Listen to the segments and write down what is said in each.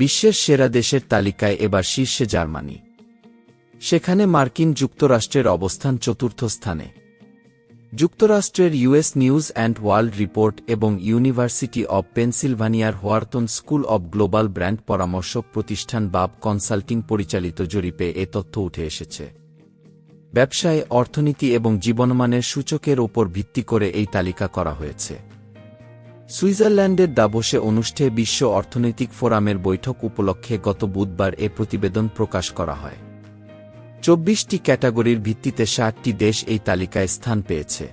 বিশ্বের সেরা দেশের তালিকায় এবার শীর্ষে জার্মানি। সেখানে মার্কিন যুক্তরাষ্ট্রের অবস্থান চতুর্থ স্থানে। যুক্তরাষ্ট্রের US news and world report এবং university of পেনসিলভানিয়ার Wharton school of global brand পরামর্শক প্রতিষ্ঠান বাব কনসাল্টিং পরিচালিত জরিপে এ তথ্য উঠে এসেছে। ব্যবসায় অর্থনীতি এবং জীবনমানের সূচকের ওপর ভিত্তি করে এই তালিকা করা হয়েছে। সুইজারল্যান্ডের দাবসে অনুষ্ঠে বিশ্ব অর্থনৈতিক ফোরামের বৈঠক উপলক্ষে গত বুধবার এ প্রতিবেদন প্রকাশ করা হয়। চব্বিশটি ক্যাটাগরির ভিত্তিতে ষাটটি দেশ এই তালিকায় স্থান পেয়েছে।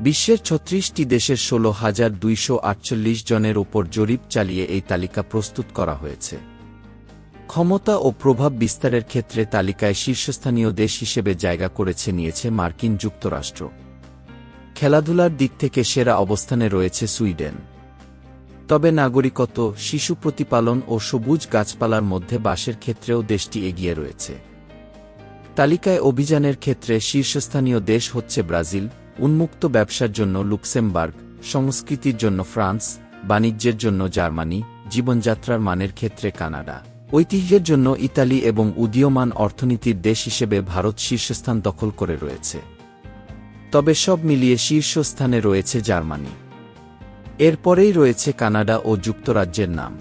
বিশ্বের ছত্রিশটি দেশের ষোলো হাজার দুইশো আটচল্লিশ জনের ওপর জরিপ চালিয়ে এই তালিকা প্রস্তুত করা হয়েছে। ক্ষমতা ও প্রভাব বিস্তারের ক্ষেত্রে তালিকায় শীর্ষস্থানীয় দেশ হিসেবে জায়গা করেছে নিয়েছে মার্কিন যুক্তরাষ্ট্র। খেলাধুলার দিক থেকে সেরা অবস্থানে রয়েছে সুইডেন। তবে নাগরিকত্ব, শিশু প্রতিপালন ও সবুজ গাছপালার মধ্যে বাসের ক্ষেত্রেও দেশটি এগিয়ে রয়েছে। তালিকায় অভিযানের ক্ষেত্রে শীর্ষস্থানীয় দেশ হচ্ছে ব্রাজিল, উন্মুক্ত ব্যবসার জন্য লুক্সেমবার্গ, সংস্কৃতির জন্য ফ্রান্স, বাণিজ্যের জন্য জার্মানি, জীবনযাত্রার মানের ক্ষেত্রে কানাডা। ঐতিহ্যের জন্য ইতালি এবং উদীয়মান অর্থনীতির দেশ হিসেবে ভারত শীর্ষস্থান দখল করে রয়েছে। তবে সব মিলিয়ে শীর্ষস্থানে রয়েছে জার্মানি। এরপরেই রয়েছে কানাডা ও যুক্তরাজ্যের নাম।